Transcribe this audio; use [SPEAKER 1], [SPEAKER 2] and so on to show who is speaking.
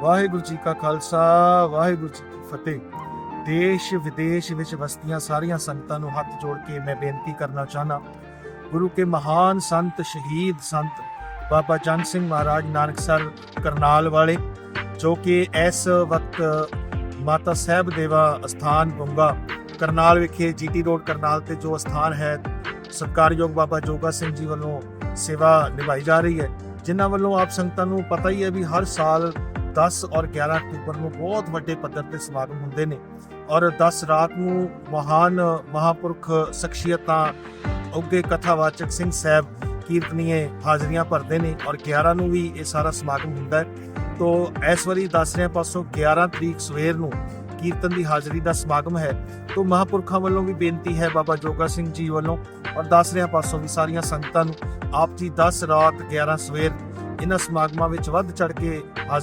[SPEAKER 1] ਵਾਹਿਗੁਰੂ ਜੀ ਕਾ ਖਾਲਸਾ, ਵਾਹਿਗੁਰੂ ਜੀ ਕੀ ਫਤਿਹ। ਦੇਸ਼ ਵਿਦੇਸ਼ ਵਿੱਚ ਵਸਦੀਆਂ ਸਾਰੀਆਂ ਸੰਗਤਾਂ ਨੂੰ ਹੱਥ ਜੋੜ ਕੇ ਮੈਂ ਬੇਨਤੀ ਕਰਨਾ ਚਾਹਨਾ ਗੁਰੂ ਕੇ ਮਹਾਨ ਸੰਤ, ਸ਼ਹੀਦ ਸੰਤ ਬਾਬਾ ਚੰਦ ਸਿੰਘ ਮਹਾਰਾਜ ਨਾਨਕਸਰ ਕਰਨਾਲ ਵਾਲੇ, ਜੋ ਕਿ ਇਸ ਵਕਤ ਮਾਤਾ ਸਾਹਿਬ ਦੇਵਾ ਅਸਥਾਨ ਗੁੰਗਾ ਕਰਨਾਲ ਵਿਖੇ ਜੀਟੀ ਰੋਡ ਕਰਨਾਲ ਤੇ ਜੋ ਅਸਥਾਨ ਹੈ, ਸਤਿਕਾਰਯੋਗ ਬਾਬਾ ਜੋਗਾ ਸਿੰਘ ਜੀ ਵੱਲੋਂ ਸੇਵਾ ਨਿਭਾਈ ਜਾ ਰਹੀ ਹੈ। ਜਿਨ੍ਹਾਂ ਵੱਲੋਂ ਆਪ ਸੰਗਤਾਂ ਨੂੰ ਪਤਾ ਹੀ ਹੈ ਵੀ ਹਰ ਸਾਲ 10 ਔਰ 11 ਅਕਤੂਬਰ ਨੂੰ ਬਹੁਤ ਵੱਡੇ ਪੱਧਰ ਤੇ ਸਮਾਗਮ ਹੁੰਦੇ ਨੇ ਔਰ 10 ਰਾਤ ਨੂੰ ਮਹਾਨ ਮਹਾਪੁਰਖ ਸ਼ਖਸੀਅਤਾਂ ਉੱਗੇ ਕਥਾਵਾਚਕ ਸਿੰਘ ਸਾਹਿਬ ਕੀਰਤਨੀਏ ਹਾਜ਼ਰੀਆਂ ਭਰਦੇ ਨੇ ਔਰ 11 ਨੂੰ ਵੀ ਇਹ ਸਾਰਾ ਸਮਾਗਮ ਹੁੰਦਾ ਹੈ। ਤੋ ਇਸ ਵਾਰੀ ਦੱਸ ਰਿਹਾ ਪਾਸੋਂ 11 ਤਰੀਕ ਸਵੇਰ ਨੂੰ ਕੀਰਤਨ ਦੀ ਹਾਜ਼ਰੀ ਦਾ ਸਮਾਗਮ ਹੈ। ਤੋ ਮਹਾਪੁਰਖਾਂ ਵੱਲੋਂ ਵੀ ਬੇਨਤੀ ਹੈ ਬਾਬਾ ਜੋਗਾ ਸਿੰਘ ਜੀ ਵੱਲੋਂ ਔਰ ਦੱਸ ਰਿਹਾ ਪਾਸੋਂ ਵੀ ਸਾਰੀਆਂ ਸੰਗਤਾਂ ਨੂੰ ਆਪ ਜੀ 10 ਰਾਤ 11 ਸਵੇਰ ਇਹਨਾਂ ਸਮਾਗਮਾਂ ਵਿੱਚ ਵੱਧ ਚੜ ਕੇ ਹਾਜ਼ਰ